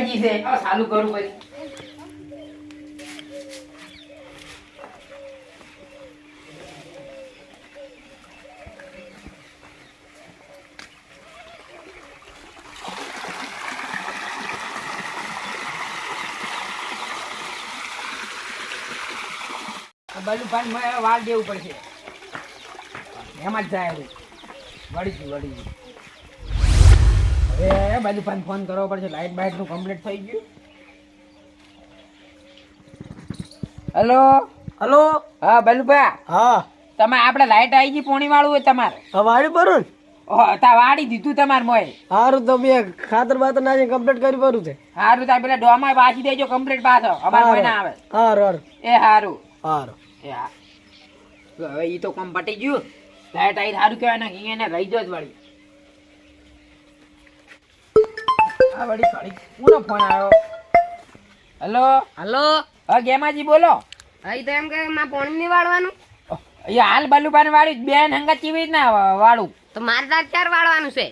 આઈ ગઈ છે. આ ચાલુ કરું પછી વાળ દેવું પડશે. એમાં જ જાય. વળી ગયું વળી ગયું. બાજુ પાન ફોન કરવો પડશે. લાઈટ બાઈટનું કમ્પ્લીટ થઈ ગયું. હેલો? હલો? હા બલુભા. હા. તમે આપણે લાઈટ આવી ગઈ પોણી વાળું હોય તમારે. વાળી ભરું તા વાડી દીધું તમારે મોય સારું તો મેં ખાતર બાતર ના કમ્પ્લીટ કરી ભરું છે. સારું તા પેલા ડોમાં પાછી દેજો કમ્પ્લીટ પાછો. અમારે કોઈ ના આવે. સારું સારું એ સારું હારું. એ હા. હવે એ તો કોમ પટી ગયું. લાઈટ આવી સારું કહેવાય ને એને રહી જ વળી. આ વળી ઘડી કોનો ફોન આવ્યો? હેલો? હલો? હા ગેમાજી બોલો. અહીં તો એમ કે માં પોણી નહીં વાળવાનું. અહીંયા હાલ બાલુબાની વાળી બેન હંગા ચીવી ના વાળું. તો મારે તાર ચાર વાળવાનું છે.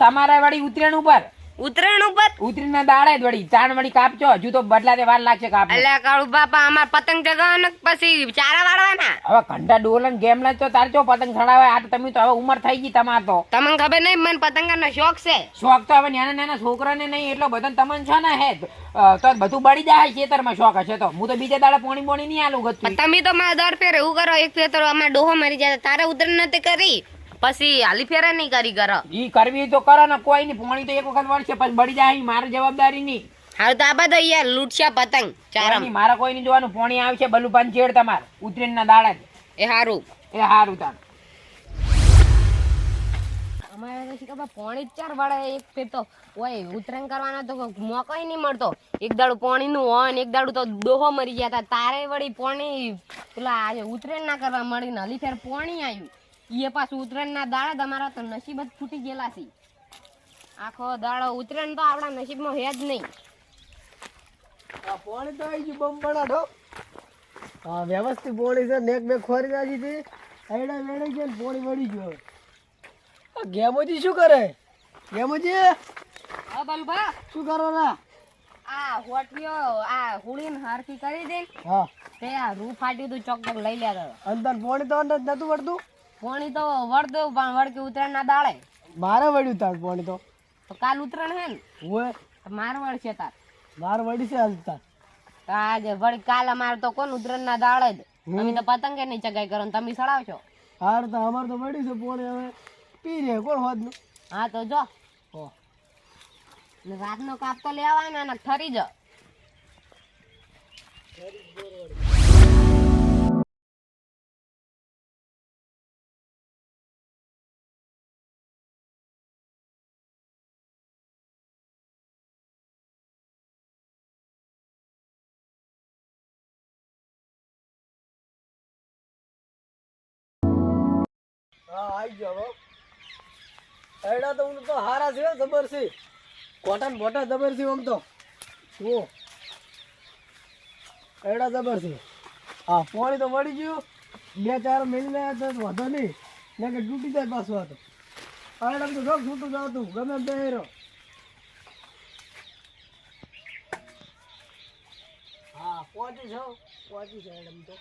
તમારા વાળી ઉતરેણ ઉપર. ઉત્તરાયણ ઉપર? ઉતરીને દાડે જ વળી ચાણ વળી કાપજો. હજુ તો બદલા તે વાર લાગશે કાપ એટલે કાળુ બાપા અમાર પતંગ ચગાવવાના કે પછી ચારા વાળવાના? હવે ઘંટા ડોલન ગેમ ના તો તાર ચો પતંગ ચડાવે? આ તો તમે તો હવે ઉંમર થઈ ગઈ તમાર તો. તમને ખબર નહીં મને પતંગનો શોખ છે. શોખ તો હવે નાના નાના છોકરાને નહીં એટલો બધો તમને છો ને હે તો બધું બળી જાય ખેતરમાં શોખ હશે તો. હું તો બીજા દાડે પોણી પોણી નહીં આલું ગતું તમે તો મારા દર ફેર એવું કરો એક ફેર તો અમાર ડોહો મરી જાય તારે ઉતરણ નથી કરી. પછી હાલી ફેરે નહીં કરી કરો ઈ કરવી તો કરો ને કોઈ નહીં પાણી તો એક વખત વળશે પછી બળી જાય મારી જવાબદારી નહીં. હાલ તો આ બધા યાર લૂટશા પતંગ ચારમ. કોઈ નહીં, કોઈ નહીં જોવાનું પોણી આવશે બલુપાન ચેડ તમાર ઉતરીને ના દાડા એ હારું. એ હારું તાર. અમારે તો પોણી ચાર વડે એક ફેર તો ઓય ઉત્તરાયણ કરવાનો તો મોકો નહીં મળતો. એક દાડું પોણીનું હોય ને એક દાડું તો ડોહો મરી ગયા હતા. તારે વળી પોણી પેલા આજે ઉત્તરાયણ ના કરવા મળી ને હલી ફેર પોણી આવ્યું એ પાછું ઉત્તરાયણ ના દાડા તમારા તો નસીબ જ ફૂટી ગયેલા છે. આખો દાડો ઉત્તરાયણ તો આપણા નસીબમાં હે જ નહીં. પોણી તો આવી ગયું હા વ્યવસ્થિત પોણી છે નેક બેક ખોરી નાખી હતી. એડા વેડાઈ ગયા ને પોણી વળી ગયું. ગેમોજી શું કરે? ગેમોજી? હા બલભા. શું કરો ના આ હોટિયો આ હુળીને કરી દે. હા. તે આ રૂ ફાટ્યું તું ચોક લઈ લેતા અંદર પોણી તો અંદર નતું વળતું. પોણી તો વળતું પણ વળકે ઉત્તરાયણ ના દાળે. મારે વળ્યું તાર પોણી તો. તો કાલ ઉત્તરાયણ હે ને? હોય. માર વળ છે તાર. માર વળી છે હાલ તાર. આજે વળી કાલ અમારે તો કોણ ઉતરાણ ના દાડે જ અમે તો પતંગે નહીં ચગાઈ કરો ને તમે સડાવશો. હાર તો અમાર તો વળી છે પોણી હવે પી રે કોણ હોદનું હા તો જો. ઓ ને રાતનો કાપ તો લેવાય ને ઠરી જ. હા આવી ગયો હો. એડા તો હું તો હારા છે જબર છે. કોટન બોટા જબર આમ તો. જુઓ. એડા હા, પોણી તો મળી ગયું. બે, ચાર મહિને તો વધો નહીં. ને કે તૂટી જાય પાછું આ તો. એડા તો શોખ છૂટું જતું ગમે બે હા, પહોંચી છો પહોંચી છે એડમ તો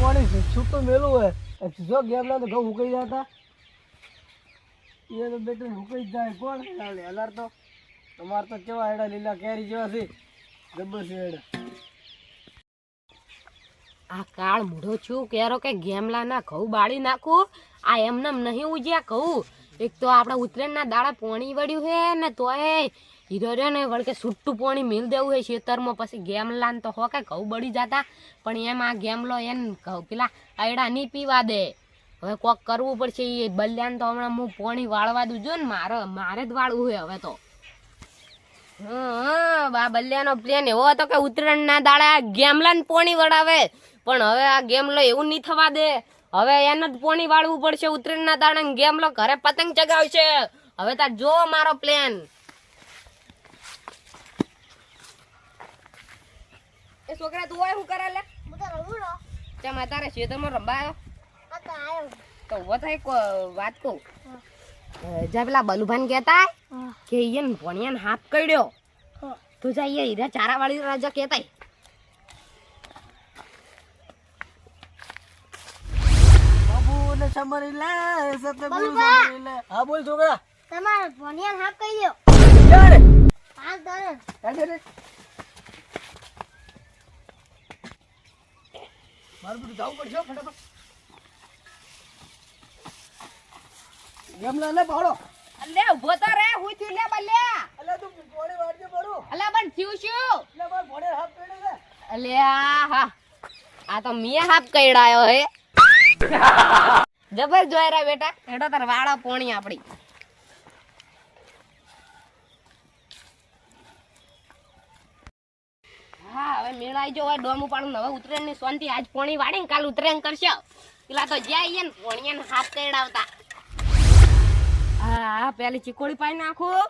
પોણી છૂટું મેલું હોય. જો ગેમના તો ઘઉં ઉકાઈ જતા એ તો બેટો ઉકાઈ જાય. કોણ ચાલે તો. તમારે તો કેવા હેડા? લીલા કેરી જેવા છે. ગબ્બર છે હેડા. આ કાળ મૂઢો છું. કેરો કે ગેમલા ના ઘઉં બાળી નાખું. આ એમને નહીં ઉજ્યા ઘઉં. એક તો આપણા ઉત્તરાયણના દાડા પોણી વળ્યું હે ને તોય હીરો રહ્યો ને વળકે છૂટું પોણી મિલ દેવું હે ખેતરમાં પછી ગેમલા ને તો હો કે ઘઉં બળી જતા. પણ એમ આ ગેમલો એમ ઘઉં પેલા આયડા નહીં પીવા દે. હવે કોક કરવું પડશે એ બલ્યાન તો હમણાં હું પોણી વાળવા દઉં. જો ને મારે મારે જ વાળવું હે હવે તો. બા બલ્યાનો પ્લેન એવો હતો કે ઉત્તરાયણના દાડા ગેમલા ને પોણી વડાવે પણ હવે આ ગેમલો એવું નહીં થવા દે. હવે એને જ પોણી વાળવું પડશે ઉત્તરાયણ ના દાડા ને ગેમલો ઘરે પતંગ ચગાવશે. હવે તાર જો મારો પ્લેન એ છોકરા તું હોય કરે લે? ચમ તારે ખેતરમાં રંબા તો ઊભો થાય વાત કહું. જા પેલા બલુભાન કહેતા કે ઈયન ભણિયાન હાથ કડ્યો તો જા હીરા ચારા વાળી રાજા કહેતા બાબુ ને સમરી લે સતગુરુ બલુબા! સમરી લે હા બોલ છોકરા. તમારે ભણિયાને હાફ કહી દો ક્યારે પાંચ દોરે હેડે રે. મારું બધું જવું પડશે ફટાફટ. ગમલા લે પાડો. અલે ઊભો તો રે હું થયું લે બલ્યા. અલે તું પોણી પડું અલે પણ થયું શું? પેડે અલે આ હા. આ તો મિયા હાફ કઈડાયો હે. જબર રહ્યા બેટા. હેડો તાર વાળા પોણી આપડી હા, હવે મેળાઈ જો હવે ડોમ ઉપાડું ને હવે ઉતરેણની સોનથી આજ પોણી વાળી ને કાલ ઉતરેણ પેલા તો જાય ને પોણીયા હાથ કઈડાવતા હા પેલી ચીકોડી પાઈ નાખું.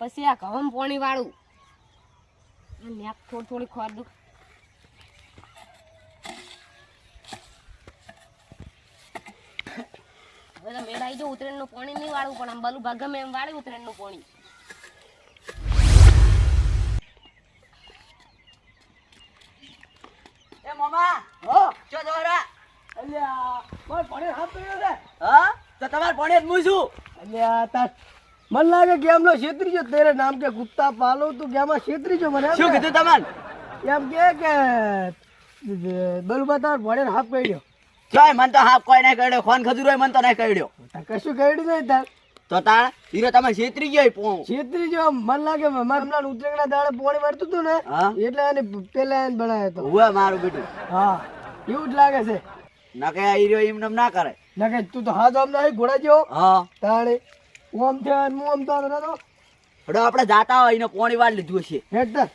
પછી આ ઘઉં પોણી વાળું. થોડી થોડી ખોર દુખ હવે જો ઉતરેણનું પાણી નહીં વાળવું પણ આમ બલું ભાગમે એમ વાળી ઉતરેણનું પાણી. એ મામા હો? ચો જોરા અલ્યા મારે ભોણે હાથ પેડે છે. હા? તો તમારે ભોણે જ હું છું અલ્યા તાર મન લાગે કે એમનો છેતરી જો તેરે નામ કે કુત્તા પાલો તું ગેમાં છેતરી જો મને. શું કીધું તમારે? એમ કે કે બલુબા તાર ભોણે હાથ પડ્યો ચાય મન તો હા કોઈ નહીં કર્યો ફોન ખજૂર હોય મન તો નહીં કહ્યું કશું કરડ્યું નહીં તાર. તો તાર હીરો તમે છેતરી ગયો ઈ છેતરી જો મન લાગે મારા ઉતરેગના દાડે પોણી વાળતું હતું ને હા? એટલે એને પેલા એને બનાવ્યો હતો હુએ મારું બેટું. હા એવું જ લાગે છે. નકે હીરો એમ નેમ ના કરે. નકે તું તો હાથ આમ નહીં ઘોડા જેવો. હા. તારે આમ થયો હું આમ તો હડો આપણે જાતા હોય એને પોણી વાર લીધું છે હેડ તાર.